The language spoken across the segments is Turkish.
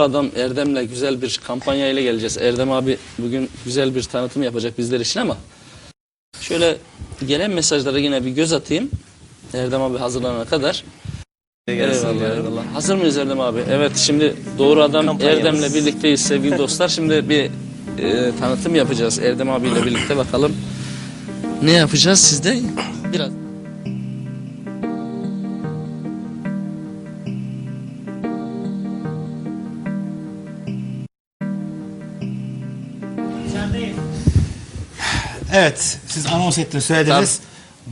Adam Erdem'le güzel bir kampanya ile geleceğiz. Erdem abi bugün güzel bir tanıtım yapacak bizler için ama şöyle gelen mesajlara yine bir göz atayım. Erdem abi hazırlanana kadar. Eyvallah, eyvallah. Hazır mıyız Erdem abi? Evet şimdi Doğru Adam. Erdem'le birlikteyiz sevgili dostlar. Şimdi bir e, tanıtım yapacağız Erdem abiyle birlikte bakalım. Ne yapacağız sizde? Biraz. Evet, siz anons ettiniz, söylediniz.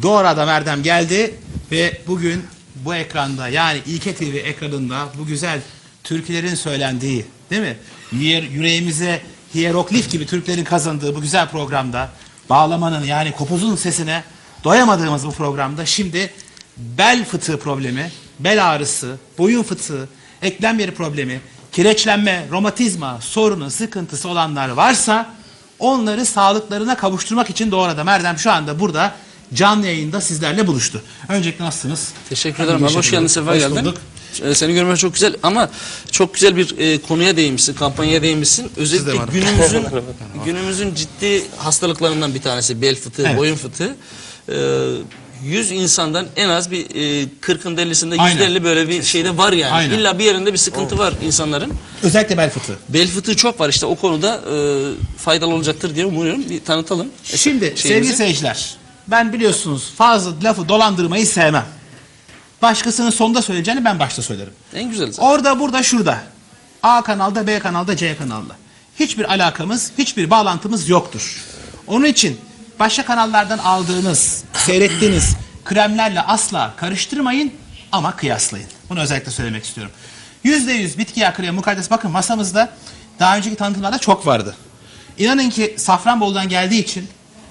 Doğru adam Erdem geldi ve bugün bu ekranda yani İlke TV ekranında bu güzel türkülerin söylendiği, değil mi? Yer, yüreğimize hieroglif gibi Türklerin kazandığı bu güzel programda bağlamanın yani kopuzun sesine doyamadığımız bu programda şimdi bel fıtığı problemi, bel ağrısı, boyun fıtığı, eklem yeri problemi, kireçlenme, romatizma sorunu, sıkıntısı olanlar varsa onları sağlıklarına kavuşturmak için Doğru Adam Erdem şu anda burada canlı yayında sizlerle buluştu. Öncelikle nasılsınız? Teşekkür ederim. abi. Hoş geldin, sefa Hoş geldin. bulduk. Ee, Seni görmek çok güzel ama çok güzel bir e, konuya değinmişsin, kampanyaya değinmişsin. Özellikle var. günümüzün günümüzün ciddi hastalıklarından bir tanesi bel fıtığı, Evet. boyun fıtığı. Ee, 100 insandan en az bir e, 40'ında 50'sinde Aynen. %50 böyle bir şeyde var yani. Aynen. İlla bir yerinde bir sıkıntı var insanların. Özellikle bel fıtığı. Bel fıtığı çok var işte o konuda e, faydalı olacaktır diye umuyorum. Bir tanıtalım. Şimdi Şeyimizi. sevgili seyirciler ben biliyorsunuz fazla lafı dolandırmayı sevmem. Başkasının sonda söyleyeceğini ben başta söylerim. En güzel zaten. Orada burada şurada. A kanalda B kanalda C kanalda. Hiçbir alakamız hiçbir bağlantımız yoktur. Onun için başka kanallardan aldığınız seyrettiğiniz kremlerle asla karıştırmayın ama kıyaslayın. Bunu özellikle söylemek istiyorum. %100 bitki yağı kremi mukaddes bakın masamızda daha önceki tanıtımlarda çok vardı. İnanın ki Safranbolu'dan geldiği için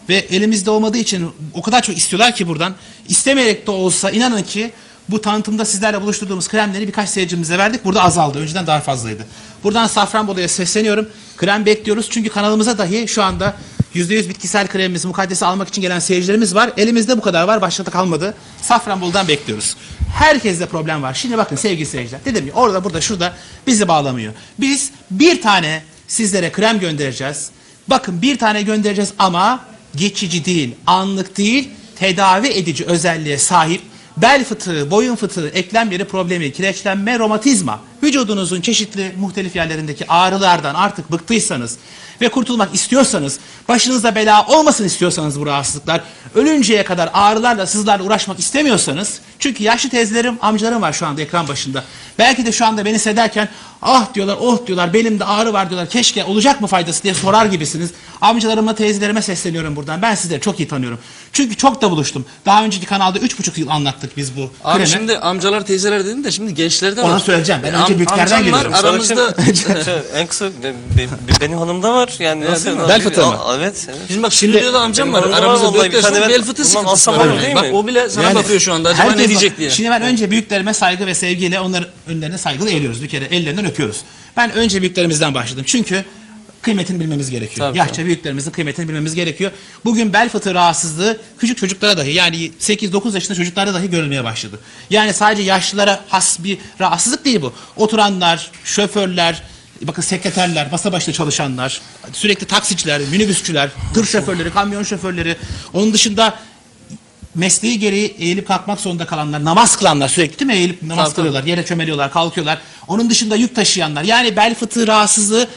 ve elimizde olmadığı için o kadar çok istiyorlar ki buradan. istemeyerek de olsa inanın ki bu tanıtımda sizlerle buluşturduğumuz kremleri birkaç seyircimize verdik. Burada azaldı. Önceden daha fazlaydı. Buradan Safranbolu'ya sesleniyorum. Krem bekliyoruz. Çünkü kanalımıza dahi şu anda %100 bitkisel kremimiz mukaddesi almak için gelen seyircilerimiz var. Elimizde bu kadar var. Başka kalmadı. Safranbolu'dan bekliyoruz. Herkeste problem var. Şimdi bakın sevgili seyirciler. Dedim ya orada burada şurada bizi bağlamıyor. Biz bir tane sizlere krem göndereceğiz. Bakın bir tane göndereceğiz ama geçici değil, anlık değil, tedavi edici özelliğe sahip bel fıtığı, boyun fıtığı, eklem yeri problemi, kireçlenme, romatizma, vücudunuzun çeşitli muhtelif yerlerindeki ağrılardan artık bıktıysanız ve kurtulmak istiyorsanız, başınızda bela olmasın istiyorsanız bu rahatsızlıklar, ölünceye kadar ağrılarla, sızlarla uğraşmak istemiyorsanız, çünkü yaşlı teyzelerim, amcalarım var şu anda ekran başında. Belki de şu anda beni seyrederken ah diyorlar, oh diyorlar, belimde ağrı var diyorlar, keşke olacak mı faydası diye sorar gibisiniz. Amcalarıma, teyzelerime sesleniyorum buradan. Ben sizleri çok iyi tanıyorum. Çünkü çok da buluştum. Daha önceki kanalda üç buçuk yıl anlattık biz bu Abi kremi. şimdi amcalar teyzeler dedin de şimdi gençler de var. Ona söyleyeceğim. Ben önce büyüklerden amcam var, geliyorum. Aramızda en kısa be- be- benim hanımda var yani nasıl? mi? Bel fıtığı mı? Aa, Evet. evet. Şimdi bak stüdyoda amcam var. benim oğlum var Aramızda vallahi, bir yaş tane ben- Bel fıtığı sıkıntısı alsam var. olur değil Bak mi? o bile sana Yani bakıyor şu anda. Acaba ne diyecek diye. Şimdi ben önce büyüklerime saygı ve sevgiyle onların önlerine saygılı eğiliyoruz. Bir kere ellerinden öpüyoruz. Ben önce büyüklerimizden başladım. Çünkü kıymetini bilmemiz gerekiyor. Tabii, Yaşça tabii. büyüklerimizin kıymetini bilmemiz gerekiyor. Bugün bel fıtığı rahatsızlığı küçük çocuklara dahi yani 8-9 yaşında çocuklarda dahi görülmeye başladı. Yani sadece yaşlılara has bir rahatsızlık değil bu. Oturanlar, şoförler, bakın sekreterler, masa başında çalışanlar, sürekli taksiciler, minibüsçüler, tır şoförleri, kamyon şoförleri, onun dışında mesleği gereği eğilip kalkmak zorunda kalanlar, namaz kılanlar sürekli değil mi? Eğilip namaz Tabii, kılıyorlar, yere çömeliyorlar, kalkıyorlar. Onun dışında yük taşıyanlar, yani bel fıtığı rahatsızlığı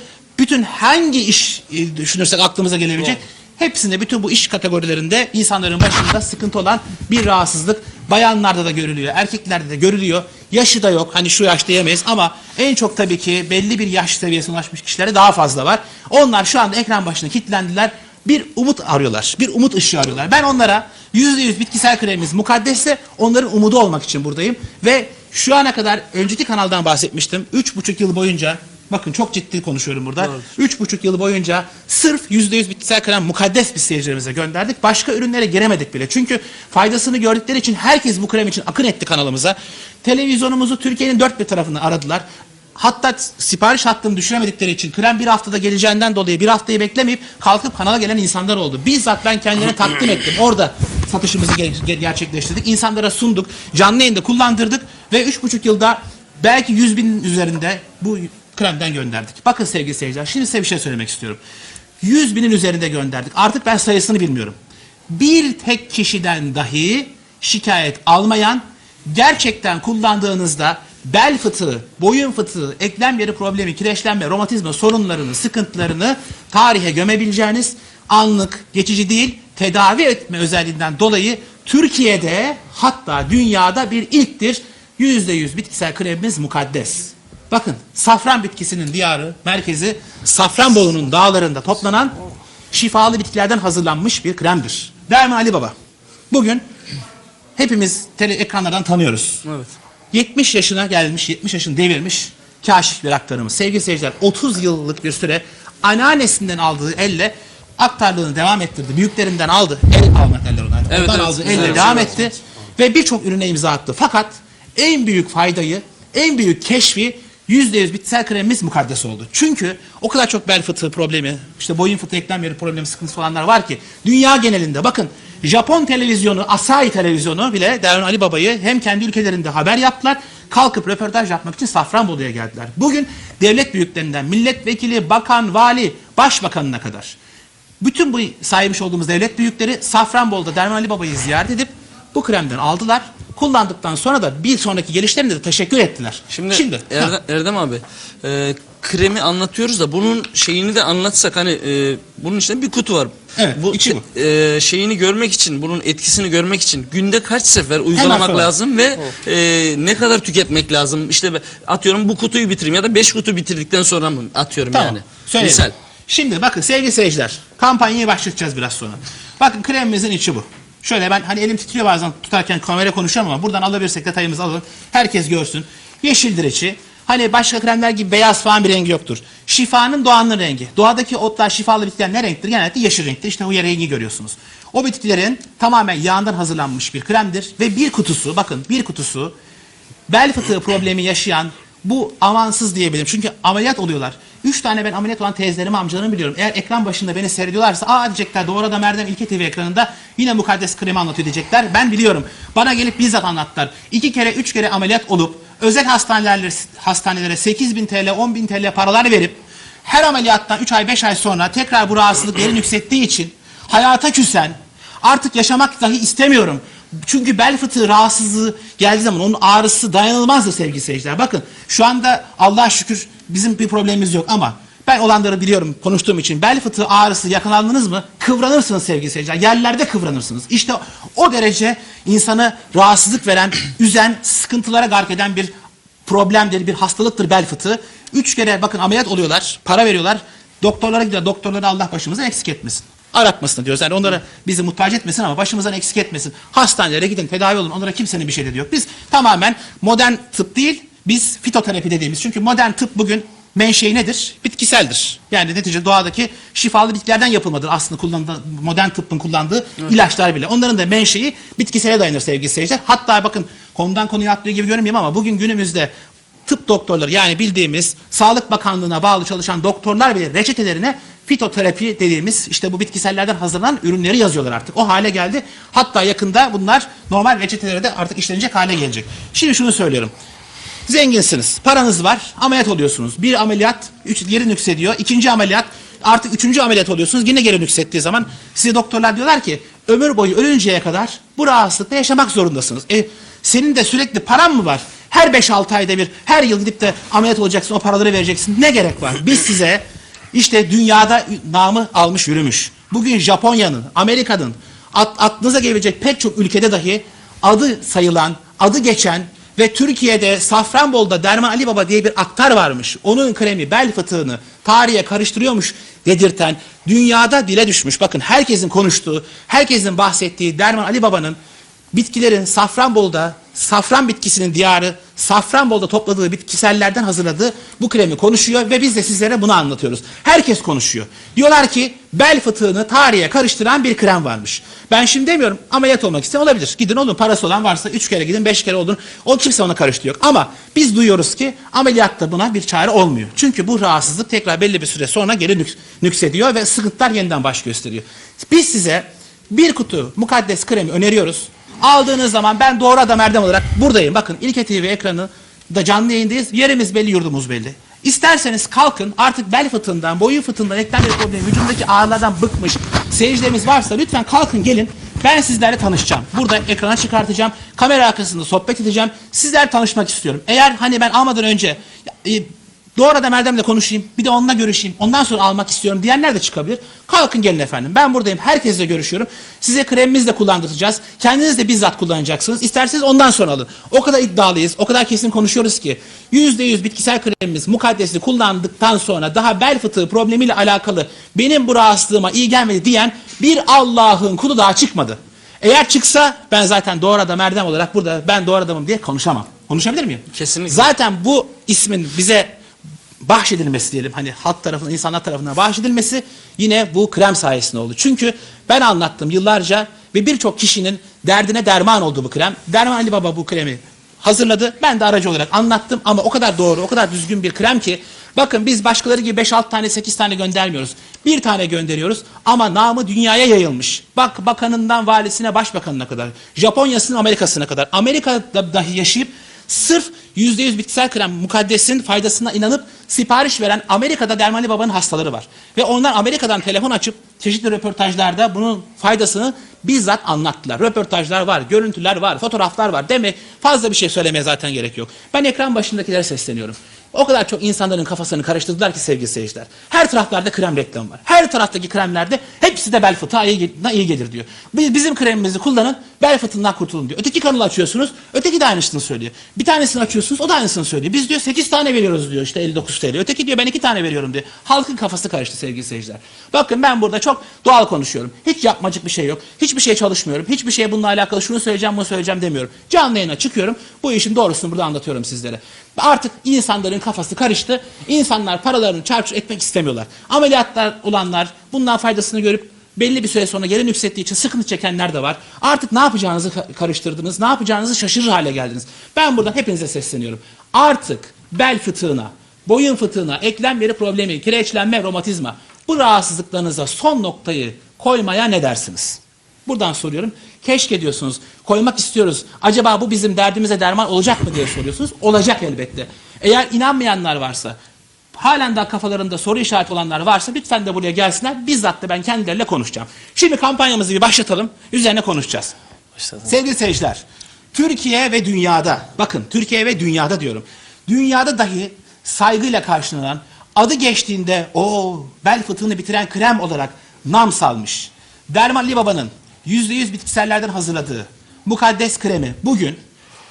bütün hangi iş e, düşünürsek aklımıza gelebilecek hepsinde bütün bu iş kategorilerinde insanların başında sıkıntı olan bir rahatsızlık bayanlarda da görülüyor, erkeklerde de görülüyor. Yaşı da yok. Hani şu yaş diyemeyiz ama en çok tabii ki belli bir yaş seviyesine ulaşmış kişilerde daha fazla var. Onlar şu anda ekran başına kilitlendiler bir umut arıyorlar. Bir umut ışığı arıyorlar. Ben onlara %100 bitkisel kremimiz mukaddesse onların umudu olmak için buradayım. Ve şu ana kadar önceki kanaldan bahsetmiştim. Üç buçuk yıl boyunca bakın çok ciddi konuşuyorum burada. Üç buçuk yıl boyunca sırf %100 bitkisel krem mukaddes bir seyircilerimize gönderdik. Başka ürünlere giremedik bile. Çünkü faydasını gördükleri için herkes bu krem için akın etti kanalımıza. Televizyonumuzu Türkiye'nin dört bir tarafını aradılar. Hatta sipariş hattını düşüremedikleri için krem bir haftada geleceğinden dolayı bir haftayı beklemeyip kalkıp kanala gelen insanlar oldu. Bizzat ben kendilerine takdim ettim. Orada satışımızı ge- ge- gerçekleştirdik. İnsanlara sunduk. Canlı yayında kullandırdık ve üç buçuk yılda belki yüz binin üzerinde bu kremden gönderdik. Bakın sevgili seyirciler şimdi size bir şey söylemek istiyorum. 100 binin üzerinde gönderdik. Artık ben sayısını bilmiyorum. Bir tek kişiden dahi şikayet almayan gerçekten kullandığınızda bel fıtığı, boyun fıtığı, eklem yeri problemi, kireçlenme, romatizma sorunlarını, sıkıntılarını tarihe gömebileceğiniz anlık, geçici değil, tedavi etme özelliğinden dolayı Türkiye'de hatta dünyada bir ilktir. %100 bitkisel kremimiz mukaddes. Bakın safran bitkisinin diyarı, merkezi Safranbolu'nun dağlarında toplanan şifalı bitkilerden hazırlanmış bir kremdir. Derman Ali Baba. Bugün hepimiz tele ekranlardan tanıyoruz. Evet. 70 yaşına gelmiş, 70 yaşını devirmiş kaşif bir aktarımız. Sevgili seyirciler 30 yıllık bir süre anneannesinden aldığı elle aktarlığını devam ettirdi. Büyüklerinden aldı. El almak derler ona. Evet, Ondan evet. Güzel elle bir devam şey etti. Ve birçok ürüne imza attı. Fakat en büyük faydayı, en büyük keşfi %100 bitkisel kremimiz mukaddes oldu. Çünkü o kadar çok bel fıtığı problemi, işte boyun fıtığı, eklem yeri problemi, sıkıntısı olanlar var ki dünya genelinde bakın Japon televizyonu, Asahi televizyonu bile Derman Ali Baba'yı hem kendi ülkelerinde haber yaptılar, kalkıp röportaj yapmak için Safranbolu'ya geldiler. Bugün devlet büyüklerinden milletvekili, bakan, vali, başbakanına kadar bütün bu saymış olduğumuz devlet büyükleri Safranbolu'da Derman Ali Baba'yı ziyaret edip bu kremden aldılar. Kullandıktan sonra da bir sonraki gelişlerinde de teşekkür ettiler. Şimdi, Şimdi Erdem, ha, Erdem abi e, kremi anlatıyoruz da bunun şeyini de anlatsak hani e, bunun içinde bir kutu var. Evet, içi bu. e, şeyini görmek için bunun etkisini görmek için günde kaç sefer uygulamak lazım ve e, ne kadar tüketmek lazım? İşte atıyorum bu kutuyu bitireyim ya da 5 kutu bitirdikten sonra mı atıyorum Tamam. yani. Söyleyelim. Misal. Şimdi bakın sevgili seyirciler. Kampanyayı başlatacağız biraz sonra. Bakın kremimizin içi bu. Şöyle ben hani elim titriyor bazen tutarken kamera konuşuyorum ama buradan alabilirsek detayımızı alalım. Herkes görsün. Yeşildir içi. Hani başka kremler gibi beyaz falan bir rengi yoktur. Şifanın doğanın rengi. Doğadaki otlar, şifalı bitkiler ne renktir? Genellikle yeşil renktir. İşte bu rengi görüyorsunuz. O bitkilerin tamamen yağından hazırlanmış bir kremdir. Ve bir kutusu, bakın bir kutusu bel fıtığı problemi yaşayan bu amansız diyebilirim. Çünkü ameliyat oluyorlar. Üç tane ben ameliyat olan teyzelerimi, amcalarımı biliyorum. Eğer ekran başında beni seyrediyorlarsa aa diyecekler doğru adam Erdem İlke TV ekranında yine mukaddes kremi anlatıyor diyecekler. Ben biliyorum. Bana gelip bizzat anlattılar. İki kere, üç kere ameliyat olup özel hastanelere, hastanelere 8 bin TL, 10 bin TL paralar verip her ameliyattan 3 ay, 5 ay sonra tekrar bu rahatsızlık yerini yükselttiği için hayata küsen, Artık yaşamak dahi istemiyorum. Çünkü bel fıtığı rahatsızlığı geldiği zaman onun ağrısı dayanılmazdı sevgili seyirciler. Bakın şu anda Allah'a şükür bizim bir problemimiz yok ama ben olanları biliyorum konuştuğum için. Bel fıtığı ağrısı yakalandınız mı kıvranırsınız sevgili seyirciler. Yerlerde kıvranırsınız. İşte o derece insanı rahatsızlık veren, üzen, sıkıntılara gark eden bir problemdir, bir hastalıktır bel fıtığı. Üç kere bakın ameliyat oluyorlar, para veriyorlar. Doktorlara gidiyor. Doktorları Allah başımızdan eksik etmesin. Aratmasın diyoruz. Yani onlara bizi muhtaç etmesin ama başımızdan eksik etmesin. Hastanelere gidin, tedavi olun. Onlara kimsenin bir şey dediği yok. Biz tamamen modern tıp değil, biz fitoterapi dediğimiz. Çünkü modern tıp bugün menşei nedir? Bitkiseldir. Yani netice doğadaki şifalı bitkilerden yapılmadır aslında kullanılan modern tıbbın kullandığı ilaçlar bile. Onların da menşei bitkisele dayanır sevgili seyirciler. Hatta bakın konudan konuya atlıyor gibi görünmeyeyim ama bugün günümüzde tıp doktorları yani bildiğimiz Sağlık Bakanlığı'na bağlı çalışan doktorlar bile reçetelerine fitoterapi dediğimiz işte bu bitkisellerden hazırlanan ürünleri yazıyorlar artık. O hale geldi. Hatta yakında bunlar normal reçetelere de artık işlenecek hale gelecek. Şimdi şunu söylüyorum. Zenginsiniz, paranız var, ameliyat oluyorsunuz. Bir ameliyat üç, geri nüksediyor. İkinci ameliyat artık üçüncü ameliyat oluyorsunuz. Yine geri nüksettiği zaman size doktorlar diyorlar ki ömür boyu ölünceye kadar bu rahatsızlıkla yaşamak zorundasınız. E, senin de sürekli paran mı var? Her 5-6 ayda bir, her yıl gidip de ameliyat olacaksın, o paraları vereceksin. Ne gerek var? Biz size işte dünyada namı almış yürümüş. Bugün Japonya'nın, Amerika'nın, aklınıza gelebilecek pek çok ülkede dahi adı sayılan, adı geçen ve Türkiye'de Safranbolu'da Derman Ali Baba diye bir aktar varmış. Onun kremi bel fıtığını tarihe karıştırıyormuş dedirten, dünyada dile düşmüş. Bakın herkesin konuştuğu, herkesin bahsettiği Derman Ali Baba'nın bitkilerin Safranbolu'da, safran bitkisinin diyarı, Safranbolu'da topladığı bitkisellerden hazırladığı bu kremi konuşuyor ve biz de sizlere bunu anlatıyoruz. Herkes konuşuyor. Diyorlar ki bel fıtığını tarihe karıştıran bir krem varmış. Ben şimdi demiyorum ameliyat olmak isteyen olabilir. Gidin olun parası olan varsa 3 kere gidin 5 kere olun. O kimse ona karıştı yok. Ama biz duyuyoruz ki ameliyatta buna bir çare olmuyor. Çünkü bu rahatsızlık tekrar belli bir süre sonra geri nüks- nüksediyor ve sıkıntılar yeniden baş gösteriyor. Biz size bir kutu mukaddes kremi öneriyoruz. Aldığınız zaman ben doğru adam Erdem olarak buradayım. Bakın İlke TV ekranı da canlı yayındayız. Yerimiz belli, yurdumuz belli. İsterseniz kalkın artık bel fıtığından, boyun fıtığından, eklem yeri problemi, vücudundaki ağrılardan bıkmış seyircilerimiz varsa lütfen kalkın gelin. Ben sizlerle tanışacağım. Burada ekrana çıkartacağım. Kamera arkasında sohbet edeceğim. Sizler tanışmak istiyorum. Eğer hani ben almadan önce e, Doğru Erdem'le konuşayım. Bir de onunla görüşeyim. Ondan sonra almak istiyorum diyenler de çıkabilir. Kalkın gelin efendim. Ben buradayım. Herkesle görüşüyorum. Size kremimizi de kullandıracağız. Kendiniz de bizzat kullanacaksınız. İsterseniz ondan sonra alın. O kadar iddialıyız. O kadar kesin konuşuyoruz ki. %100 bitkisel kremimiz mukaddesli kullandıktan sonra daha bel fıtığı problemiyle alakalı benim bu rahatsızlığıma iyi gelmedi diyen bir Allah'ın kulu daha çıkmadı. Eğer çıksa ben zaten doğru adam Erdem olarak burada ben doğru adamım diye konuşamam. Konuşabilir miyim? Kesinlikle. Zaten bu ismin bize bahşedilmesi diyelim hani halk tarafından insanlar tarafından bahşedilmesi yine bu krem sayesinde oldu. Çünkü ben anlattım yıllarca ve birçok kişinin derdine derman oldu bu krem. Derman Ali Baba bu kremi hazırladı. Ben de aracı olarak anlattım ama o kadar doğru, o kadar düzgün bir krem ki bakın biz başkaları gibi 5-6 tane 8 tane göndermiyoruz. Bir tane gönderiyoruz ama namı dünyaya yayılmış. Bak bakanından valisine başbakanına kadar, Japonya'sının Amerika'sına kadar, Amerika'da dahi yaşayıp Sırf %100 bitkisel krem mukaddesin faydasına inanıp sipariş veren Amerika'da Dermali Baba'nın hastaları var. Ve onlar Amerika'dan telefon açıp çeşitli röportajlarda bunun faydasını bizzat anlattılar. Röportajlar var, görüntüler var, fotoğraflar var. Demek fazla bir şey söylemeye zaten gerek yok. Ben ekran başındakilere sesleniyorum. O kadar çok insanların kafasını karıştırdılar ki sevgili seyirciler. Her taraflarda krem reklamı var. Her taraftaki kremlerde hepsi de bel fıtığa iyi, gel- iyi gelir diyor. Biz- Bizim kremimizi kullanın, bel fıtığından kurtulun diyor. Öteki kanalı açıyorsunuz, öteki de aynısını söylüyor. Bir tanesini açıyorsunuz, o da aynısını söylüyor. Biz diyor 8 tane veriyoruz diyor işte 59 TL. Öteki diyor ben 2 tane veriyorum diyor. Halkın kafası karıştı sevgili seyirciler. Bakın ben burada çok doğal konuşuyorum. Hiç yapmacık bir şey yok. Hiçbir şey çalışmıyorum. Hiçbir şey bununla alakalı şunu söyleyeceğim bunu söyleyeceğim demiyorum. Canlı yayına çıkıyorum. Bu işin doğrusunu burada anlatıyorum sizlere. Artık insanların kafası karıştı. İnsanlar paralarını çarçur etmek istemiyorlar. Ameliyatlar olanlar bundan faydasını görüp belli bir süre sonra geri nüksettiği için sıkıntı çekenler de var. Artık ne yapacağınızı ka- karıştırdınız, ne yapacağınızı şaşırır hale geldiniz. Ben buradan hepinize sesleniyorum. Artık bel fıtığına, boyun fıtığına, eklem yeri problemi, kireçlenme, romatizma bu rahatsızlıklarınıza son noktayı koymaya ne dersiniz? Buradan soruyorum. Keşke diyorsunuz. Koymak istiyoruz. Acaba bu bizim derdimize derman olacak mı diye soruyorsunuz. Olacak elbette. Eğer inanmayanlar varsa, halen daha kafalarında soru işareti olanlar varsa lütfen de buraya gelsinler. Bizzat da ben kendileriyle konuşacağım. Şimdi kampanyamızı bir başlatalım. Üzerine konuşacağız. Başladım. Sevgili seyirciler, Türkiye ve dünyada, bakın Türkiye ve dünyada diyorum. Dünyada dahi saygıyla karşılanan, adı geçtiğinde o bel fıtığını bitiren krem olarak nam salmış. Derman Baba'nın %100 bitkisellerden hazırladığı mukaddes kremi bugün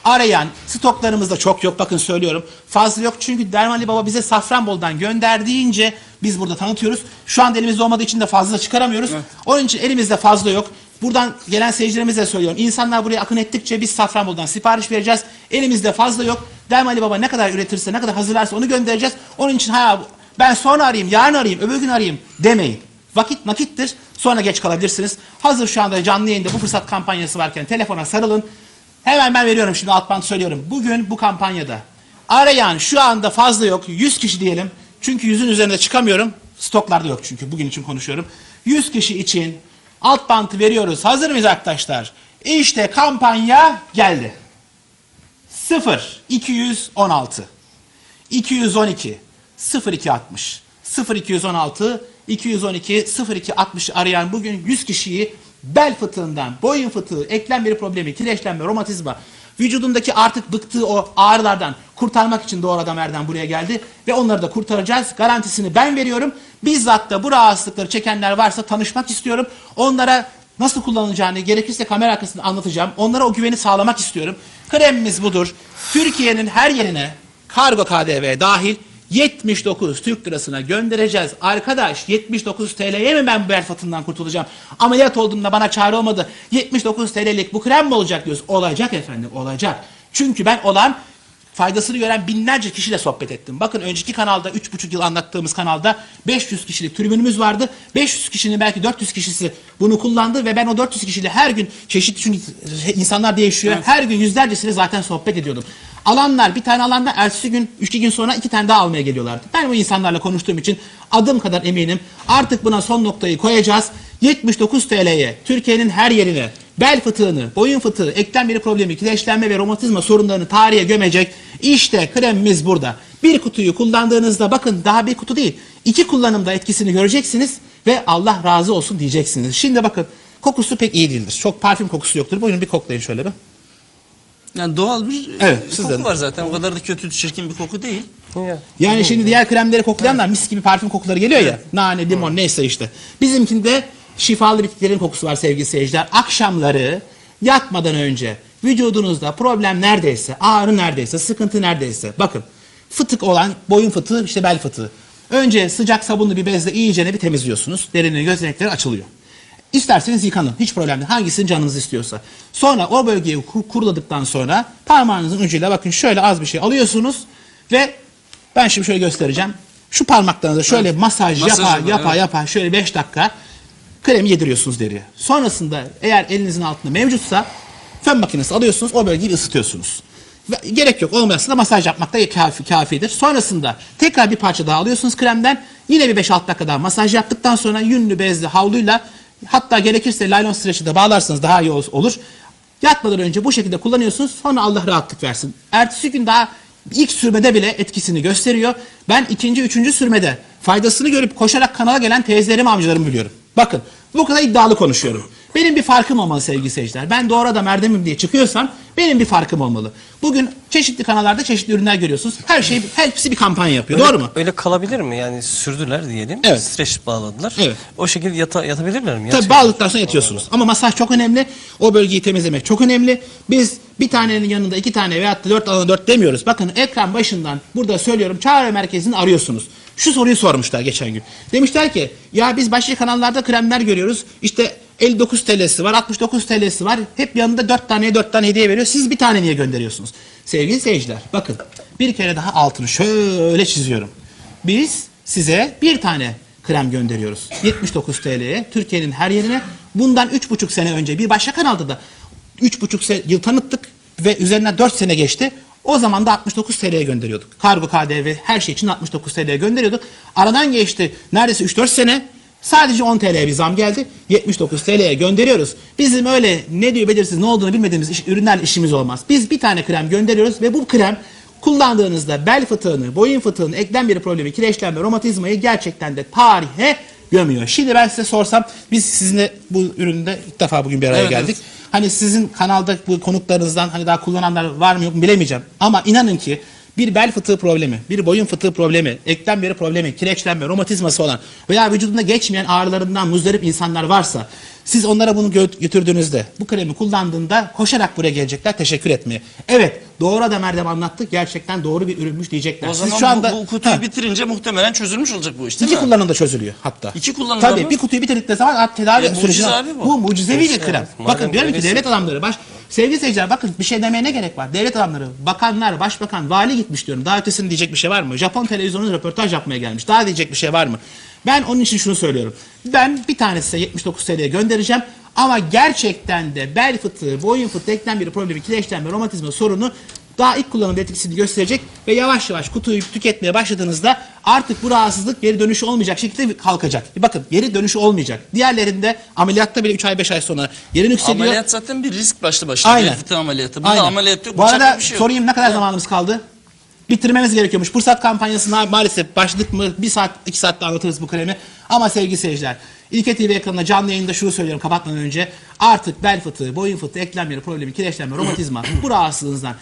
arayan stoklarımızda çok yok bakın söylüyorum. Fazla yok çünkü Derman Baba bize Safranbolu'dan gönderdiğince biz burada tanıtıyoruz. Şu anda elimizde olmadığı için de fazla çıkaramıyoruz. Onun için elimizde fazla yok. Buradan gelen seyircilerimize söylüyorum. İnsanlar buraya akın ettikçe biz Safranbolu'dan sipariş vereceğiz. Elimizde fazla yok. Derman Baba ne kadar üretirse, ne kadar hazırlarsa onu göndereceğiz. Onun için ha ben sonra arayayım, yarın arayayım, öbür gün arayayım demeyin. Vakit nakittir. Sonra geç kalabilirsiniz. Hazır şu anda canlı yayında bu fırsat kampanyası varken telefona sarılın. Hemen ben veriyorum şimdi alt bant söylüyorum. Bugün bu kampanyada arayan şu anda fazla yok. 100 kişi diyelim. Çünkü yüzün üzerinde çıkamıyorum. Stoklarda yok çünkü. Bugün için konuşuyorum. 100 kişi için alt bantı veriyoruz. Hazır mıyız arkadaşlar? İşte kampanya geldi. 0 216 212 0260 0216 212 0260 arayan bugün 100 kişiyi bel fıtığından, boyun fıtığı, eklem yeri problemi, kireçlenme, romatizma, vücudundaki artık bıktığı o ağrılardan kurtarmak için doğru adam Erdem buraya geldi ve onları da kurtaracağız. Garantisini ben veriyorum. Bizzat da bu rahatsızlıkları çekenler varsa tanışmak istiyorum. Onlara nasıl kullanılacağını gerekirse kamera arkasında anlatacağım. Onlara o güveni sağlamak istiyorum. Kremimiz budur. Türkiye'nin her yerine kargo KDV dahil 79 Türk lirasına göndereceğiz. Arkadaş 79 TL'ye mi ben bu bel fıtığından kurtulacağım? Ameliyat olduğumda bana çare olmadı. 79 TL'lik bu krem mi olacak diyoruz. Olacak efendim olacak. Çünkü ben olan faydasını gören binlerce kişiyle sohbet ettim. Bakın önceki kanalda 3,5 yıl anlattığımız kanalda 500 kişilik tribünümüz vardı. 500 kişinin belki 400 kişisi bunu kullandı ve ben o 400 kişiyle her gün çeşitli çünkü insanlar değişiyor. Her gün yüzlercesiyle zaten sohbet ediyordum. Alanlar bir tane alanda ertesi gün, iki gün sonra iki tane daha almaya geliyorlardı. Ben bu insanlarla konuştuğum için adım kadar eminim. Artık buna son noktayı koyacağız. 79 TL'ye Türkiye'nin her yerine bel fıtığını, boyun fıtığı, eklem yeri problemi, kireçlenme ve romatizma sorunlarını tarihe gömecek. İşte kremimiz burada. Bir kutuyu kullandığınızda bakın daha bir kutu değil. iki kullanımda etkisini göreceksiniz ve Allah razı olsun diyeceksiniz. Şimdi bakın kokusu pek iyi değildir. Çok parfüm kokusu yoktur. Buyurun bir koklayın şöyle bir. Yani doğal bir Evet, e, sizden. koku var zaten. O kadar da kötü, çirkin bir koku değil. Ya. Yani şimdi diğer kremleri koklayanlar mis gibi parfüm kokuları geliyor ya. Nane, limon neyse işte. Bizimkinde şifalı bitkilerin kokusu var sevgili seyirciler. Akşamları yatmadan önce vücudunuzda problem neredeyse, ağrı neredeyse, sıkıntı neredeyse. Bakın fıtık olan boyun fıtığı işte bel fıtığı. Önce sıcak sabunlu bir bezle iyicene bir temizliyorsunuz. Derinin gözenekleri açılıyor. İsterseniz yıkanın. Hiç problem değil. Hangisini canınız istiyorsa. Sonra o bölgeyi kur- kuruladıktan sonra parmağınızın ucuyla bakın şöyle az bir şey alıyorsunuz ve ben şimdi şöyle göstereceğim. Şu parmaklarınıza şöyle masaj, Masaj yapa yapa evet. yapa şöyle 5 dakika kremi yediriyorsunuz deriye. Sonrasında eğer elinizin altında mevcutsa fön makinesi alıyorsunuz o bölgeyi ısıtıyorsunuz. Ve gerek yok olmazsa da masaj yapmak da kafi, kafidir. Sonrasında tekrar bir parça daha alıyorsunuz kremden. Yine bir 5-6 dakika daha masaj yaptıktan sonra yünlü bezli havluyla hatta gerekirse laylon streçi de bağlarsanız daha iyi ol- olur. Yatmadan önce bu şekilde kullanıyorsunuz. Sonra Allah rahatlık versin. Ertesi gün daha ilk sürmede bile etkisini gösteriyor. Ben ikinci, üçüncü sürmede faydasını görüp koşarak kanala gelen teyzelerim, amcalarımı biliyorum. Bakın bu kadar iddialı konuşuyorum. Benim bir farkım olmalı sevgili seyirciler. Ben doğru adam Erdem'im diye çıkıyorsam benim bir farkım olmalı. Bugün çeşitli kanallarda çeşitli ürünler görüyorsunuz. Her şey hepsi bir kampanya yapıyor. Öyle- Doğru mu? Öyle kalabilir mi? Yani sürdüler diyelim. Evet. Streç bağladılar. Evet. O şekilde yata, yatabilirler mi? Tabii bağladıktan sonra yatıyorsunuz. Ama masaj çok önemli. O bölgeyi temizlemek çok önemli. Biz bir tanenin yanında iki tane veyahut da dört alana dört demiyoruz. Bakın ekran başından burada söylüyorum çağrı merkezini arıyorsunuz. Şu soruyu sormuşlar geçen gün. Demişler ki ya biz başka kanallarda kremler görüyoruz. İşte 59 TL'si var, 69 TL'si var. Hep yanında 4 tane 4 tane hediye veriyor. Siz bir tane niye gönderiyorsunuz? Sevgili seyirciler bakın bir kere daha altını şöyle çiziyorum. Biz size bir tane krem gönderiyoruz. 79 TL'ye Türkiye'nin her yerine. Bundan 3,5 sene önce bir başka kanalda da 3,5 se- yıl tanıttık ve üzerinden 4 sene geçti. O zaman da 69 TL'ye gönderiyorduk. Kargo, KDV her şey için 69 TL'ye gönderiyorduk. Aradan geçti neredeyse 3-4 sene. Sadece 10 TL'ye bir zam geldi. 79 TL'ye gönderiyoruz. Bizim öyle ne diyor belirsiz ne olduğunu bilmediğimiz iş, ürünlerle işimiz olmaz. Biz bir tane krem gönderiyoruz ve bu krem kullandığınızda bel fıtığını, boyun fıtığını, eklem bir problemi, kireçlenme, romatizmayı gerçekten de tarihe gömüyor. Şimdi ben size sorsam biz sizinle bu üründe ilk defa bugün bir araya Evet, geldik. Hani sizin kanalda bu konuklarınızdan hani daha kullananlar var mı yok mu bilemeyeceğim. Ama inanın ki bir bel fıtığı problemi, bir boyun fıtığı problemi, eklem yeri problemi, kireçlenme, romatizması olan veya vücudunda geçmeyen ağrılarından muzdarip insanlar varsa siz onlara bunu gö- götürdüğünüzde bu kremi kullandığında koşarak buraya gelecekler teşekkür etmeye. Evet doğru adam Erdem anlattı gerçekten doğru bir ürünmüş diyecekler. O Siz zaman şu anda bu, bu kutuyu Ha, bitirince muhtemelen çözülmüş olacak bu iş değil iki mi? kullanımda çözülüyor hatta. İki kullanımda Tabii mı? bir kutuyu bitirdikleri zaman tedavi E, sürecine bu. bu mucizevi bir krem. Bakın diyorum ki devlet adamları baş sevgili seyirciler bakın bir şey demeye ne gerek var? Devlet adamları, bakanlar, başbakan, vali gitmiş diyorum. Daha ötesini diyecek bir şey var mı? Japon televizyonu röportaj yapmaya gelmiş. Daha diyecek bir şey var mı? Ben onun için şunu söylüyorum. Ben bir tanesi size 79 TL'ye göndereceğim. Ama gerçekten de bel fıtığı, boyun fıtığı, eklem bir problemi, kireçlenme, romatizma sorunu daha ilk kullanımda etkisini gösterecek ve yavaş yavaş kutuyu tüketmeye başladığınızda artık bu rahatsızlık geri dönüşü olmayacak şekilde kalkacak. Bakın geri dönüşü olmayacak. Diğerlerinde ameliyatta bile 3 ay 5 ay sonra geri yükseliyor. Ameliyat zaten bir risk başlı başına. Aynen. Fıtığı ameliyatı. Bunda Aynen. ameliyat yok. Bu arada bir şey yok. sorayım ne kadar zamanımız kaldı? Bitirmemiz gerekiyormuş. Fırsat kampanyasına maalesef başladık mı bir saat iki saatte anlatırız bu kremi. Ama sevgili seyirciler İlke TV ekranında canlı yayında şunu söylüyorum kapatmadan önce. Artık bel fıtığı, boyun fıtığı, eklem yeri problemi, kireçlenme, romatizma bu rahatsızlığınızdan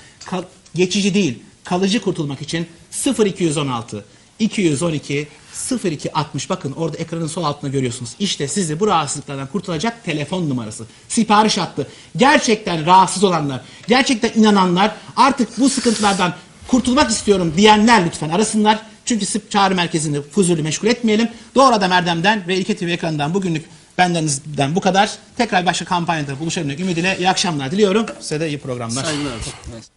geçici değil kalıcı kurtulmak için 0216 212 0260 bakın orada ekranın sol altında görüyorsunuz. İşte sizi bu rahatsızlıklardan kurtulacak telefon numarası. Sipariş hattı. Gerçekten rahatsız olanlar, gerçekten inananlar artık bu sıkıntılardan kurtulmak istiyorum diyenler lütfen arasınlar. Çünkü sık çağrı merkezini fuzuli meşgul etmeyelim. Doğru Adam Erdem'den ve İlke TV ekranından bugünlük bendenizden bu kadar. Tekrar başka kampanyada buluşalım ümidiyle. İyi akşamlar diliyorum. Size de iyi programlar. Saygılar.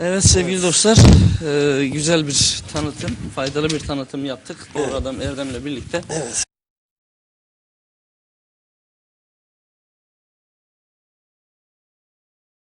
Evet. Evet sevgili dostlar, e, güzel bir tanıtım, faydalı bir tanıtım yaptık. Doğru adam Erdem'le birlikte.